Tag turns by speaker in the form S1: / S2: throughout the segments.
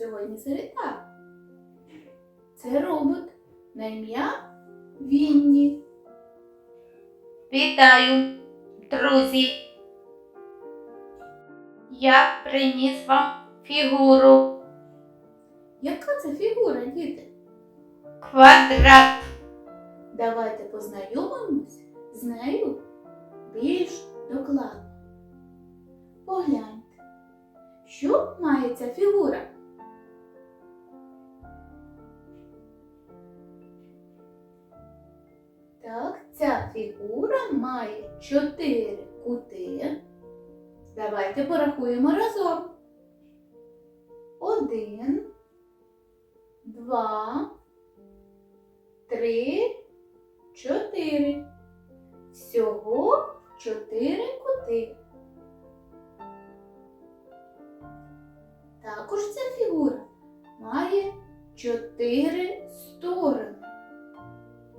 S1: сьогодні завітав. Це робот на ім'я Вінні.
S2: Вітаю, друзі. Я приніс вам фігуру
S1: Яка це фігура, діти?
S2: квадрат.
S1: Давайте познайомимось з нею більш докладно. Погляньте, що має ця фігура? Ця фігура має чотири кути. Давайте порахуємо разом. Один, два, три, чотири. Всього чотири кути. Також ця фігура має чотири сторони.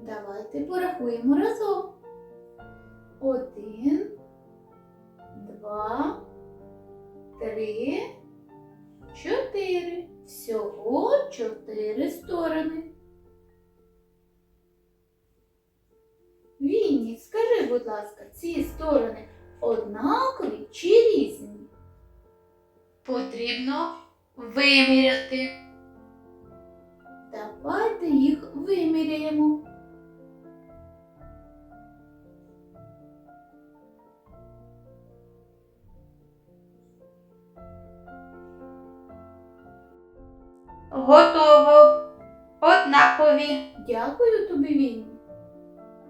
S1: Давайте порахуємо разом. Один, два, три, чотири. Всього чотири сторони. Вінні, скажи, будь ласка, ці сторони однакові чи різні?
S2: Потрібно виміряти.
S1: Давайте їх виміряємо.
S2: Готово. Однакові.
S1: Дякую тобі, Вінні.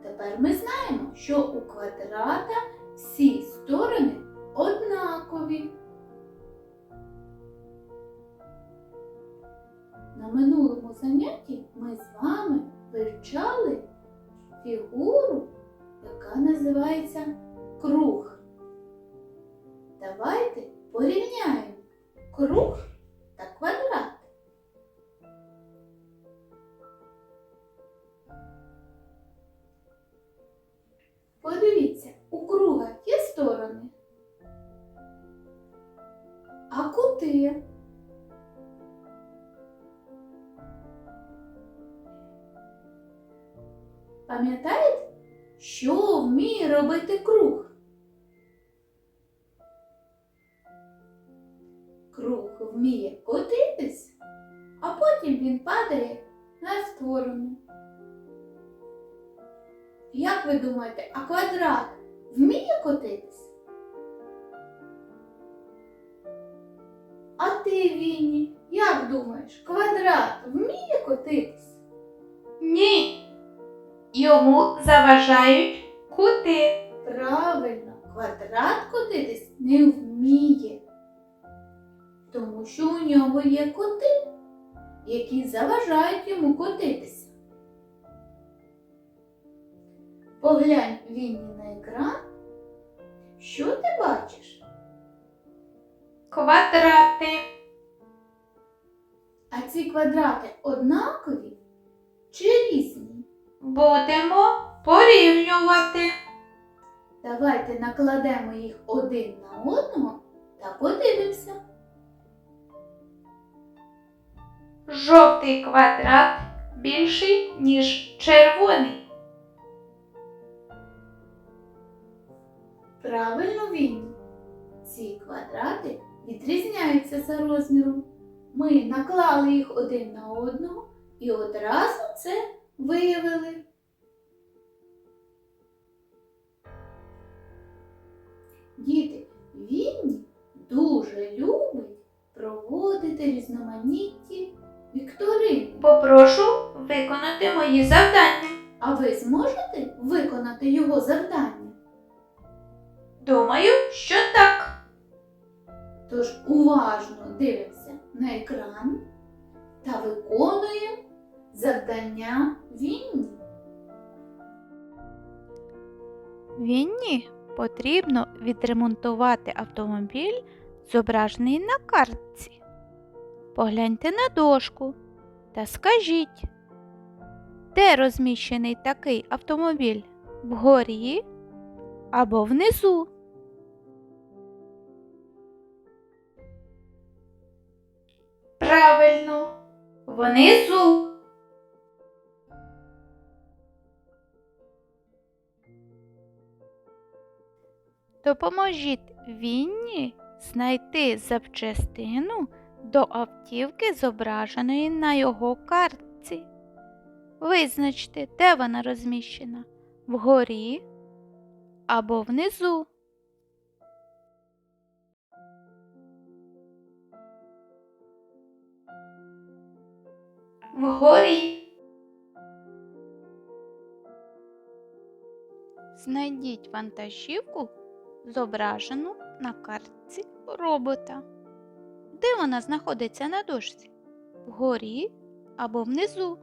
S1: Тепер ми знаємо, що у квадрата всі сторони однакові. На минулому занятті ми з вами вивчали фігуру, яка називається круг. Давайте порівняємо круг та квадрат. Подивіться, у круга є сторони. А кути? Пам'ятаєте, що вміє робити круг? Круг вміє котитись, а потім він падає на сторону. Як ви думаєте, а квадрат вміє котитись? А ти, Вінні, як думаєш, квадрат вміє котитись?
S2: Ні. Йому заважають кути.
S1: Правильно, квадрат котитись не вміє, тому що у нього є коти, які заважають йому котитися. Поглянь Вінні на екран. Що ти бачиш?
S2: Квадрати.
S1: А ці квадрати однакові чи різні?
S2: Будемо порівнювати.
S1: Давайте накладемо їх один на одного та подивимося.
S2: Жовтий квадрат більший, ніж червоний.
S1: Правильно Вінні. Ці квадрати відрізняються за розміром. Ми наклали їх один на одного і одразу це виявили. Діти, Вінні дуже любить проводити різноманітні вікторини.
S2: Попрошу виконати мої завдання.
S1: А ви зможете виконати його завдання?
S2: Думаю, що так.
S1: Тож уважно дивимося на екран та виконуємо завдання Вінні.
S3: Вінні потрібно відремонтувати автомобіль, зображений на картці. Погляньте на дошку та скажіть, де розміщений такий автомобіль? Вгорі або внизу?
S2: Правильно. внизу.
S3: Допоможіть Вінні знайти запчастину до автівки, зображеної на його картці. Визначте, де вона розміщена вгорі або внизу.
S2: Вгорі.
S3: Знайдіть вантажівку, зображену на картці робота. Де вона знаходиться на дошці? Вгорі або
S2: внизу.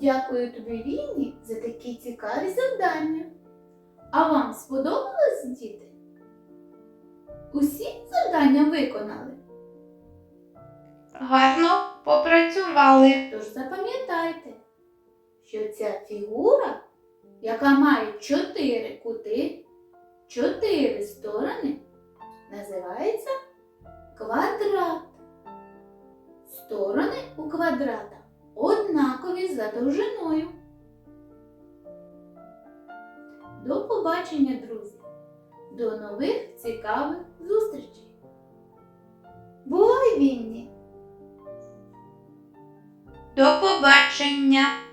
S1: Дякую тобі, Вінні, за такі цікаві завдання. А вам сподобалось, діти? Усі завдання виконали?
S2: Гарно попрацювали.
S1: Тож запам'ятайте, що ця фігура, яка має чотири кути, чотири сторони, називається квадрат. Сторони у квадрата однакові за довжиною. До побачення, друзі! До нових цікавих зустрічей! Бувай, Вінні!
S2: До побачення.